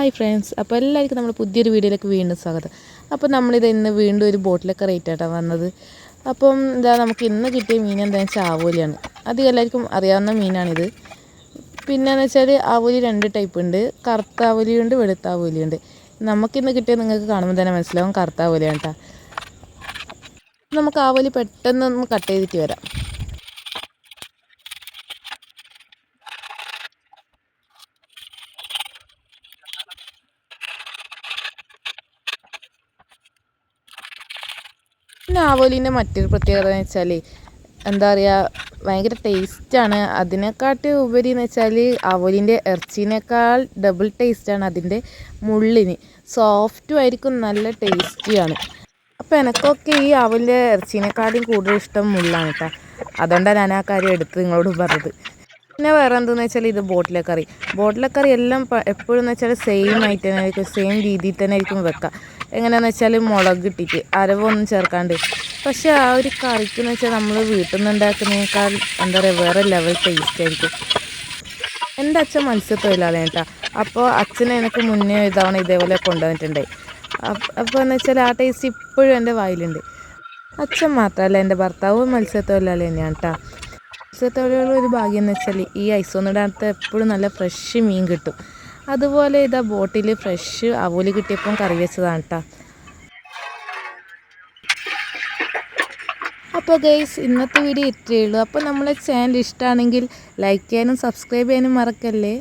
Hi friends അപ്പോൾ എല്ലാവർക്കും നമ്മൾ പുതിയൊരു വീഡിയോയിലേക്ക് വീണ്ടും സ്വാഗതം. അപ്പോൾ നമ്മളിത് ഇന്ന് വീണ്ടും ഒരു ബോട്ടിലൊക്കെ റേറ്റ് ആയിട്ടാണ് വന്നത്. അപ്പം എന്താ നമുക്ക് ഇന്ന് കിട്ടിയ മീൻ എന്താണെന്ന് വെച്ചാൽ ആവോലിയാണ്. അത് എല്ലാവർക്കും അറിയാവുന്ന മീനാണിത്. പിന്നെയെന്ന് വെച്ചാൽ ആവോലി രണ്ട് ടൈപ്പ് ഉണ്ട്. കറുത്ത ആവോലിയുണ്ട് വെളുത്ത ആവോലിയുണ്ട് നമുക്കിന്ന് കിട്ടിയത് നിങ്ങൾക്ക് കാണുമ്പോൾ തന്നെ മനസ്സിലാവും കറുത്ത ആവോലിയാണ് കേട്ടോ നമുക്ക് ആവോലി പെട്ടെന്ന് ഒന്ന് കട്ട് ചെയ്തിട്ട് വരാം. ആവോലിന്റെ മറ്റൊരു പ്രത്യേകത എന്ന് വെച്ചാൽ എന്താ പറയുക ഭയങ്കര ടേസ്റ്റാണ് അതിനെക്കാട്ടി ഉപരി എന്ന് വെച്ചാൽ ആവോലിന്റെ ഇറച്ചിനേക്കാൾ ഡബിൾ ടേസ്റ്റാണ് അതിന്റെ മുള്ളിന്. സോഫ്റ്റും ആയിരിക്കും നല്ല ടേസ്റ്റിയാണ് അപ്പോൾ എനിക്കൊക്കെ ഈ അവലിന്റെ ഇറച്ചിനേക്കാളും കൂടുതൽ ഇഷ്ടം മുള്ളാണ് കേട്ടോ അതുകൊണ്ടാണ് ഞാൻ ആ കാര്യം എടുത്ത് നിങ്ങളോട് പറഞ്ഞത്. പിന്നെ വേറെ എന്തെന്ന് വെച്ചാൽ ഇത് ബോട്ടിലെ കറി ബോട്ടിലെ കറി എല്ലാം എപ്പോഴും എന്ന് വെച്ചാൽ സെയിം ആയിട്ട് തന്നെ ആയിരിക്കും സെയിം രീതിയിൽ തന്നെ ആയിരിക്കും വെക്കുക എങ്ങനെയാണെന്ന് വെച്ചാൽ മുളക് ഇട്ടിട്ട് അരവൊന്നും ചേർക്കാണ്ട്. പക്ഷേ ആ ഒരു കറിക്ക് എന്ന് വെച്ചാൽ നമ്മൾ വീട്ടിൽ നിന്ന് ഉണ്ടാക്കുന്നതിനേക്കാൾ എന്താ പറയുക വേറെ ലെവൽ ടേസ്റ്റ് ആയിരിക്കും. എന്റെ അച്ഛൻ മത്സ്യത്തൊഴിലാളിയാണ് കേട്ടോ അപ്പോൾ അച്ഛനെ എനിക്ക് മുന്നേ ഇതാണ് ഇതേപോലെ കൊണ്ടുവന്നിട്ടുണ്ടായി. അപ്പോൾ എന്ന് വെച്ചാൽ ആ ടേസ്റ്റ് ഇപ്പോഴും എന്റെ വായിലുണ്ട്. അച്ഛൻ മാത്രമല്ല എന്റെ ഭർത്താവും മത്സ്യത്തൊഴിലാളി തന്നെയാണ് കേട്ടോ മത്സ്യത്തൊഴിലാളികൾ ഒരു ഭാഗ്യം എന്ന് വെച്ചാൽ ഈ ഐസൊന്നിടത്ത് എപ്പോഴും നല്ല ഫ്രഷ് മീൻ കിട്ടും. അതുപോലെ ഇതാ ബോട്ടിൽ ഫ്രഷ് അവൽ കിട്ടിയപ്പം കറി വെച്ചതാണ് കേട്ടോ അപ്പോൾ ഗൈസ് ഇന്നത്തെ വീഡിയോ ഇത്രയേ ഉള്ളൂ. അപ്പോൾ നമ്മളെ ചാനൽ ഇഷ്ടമാണെങ്കിൽ ലൈക്ക് ചെയ്യാനും സബ്സ്ക്രൈബ് ചെയ്യാനും മറക്കല്ലേ?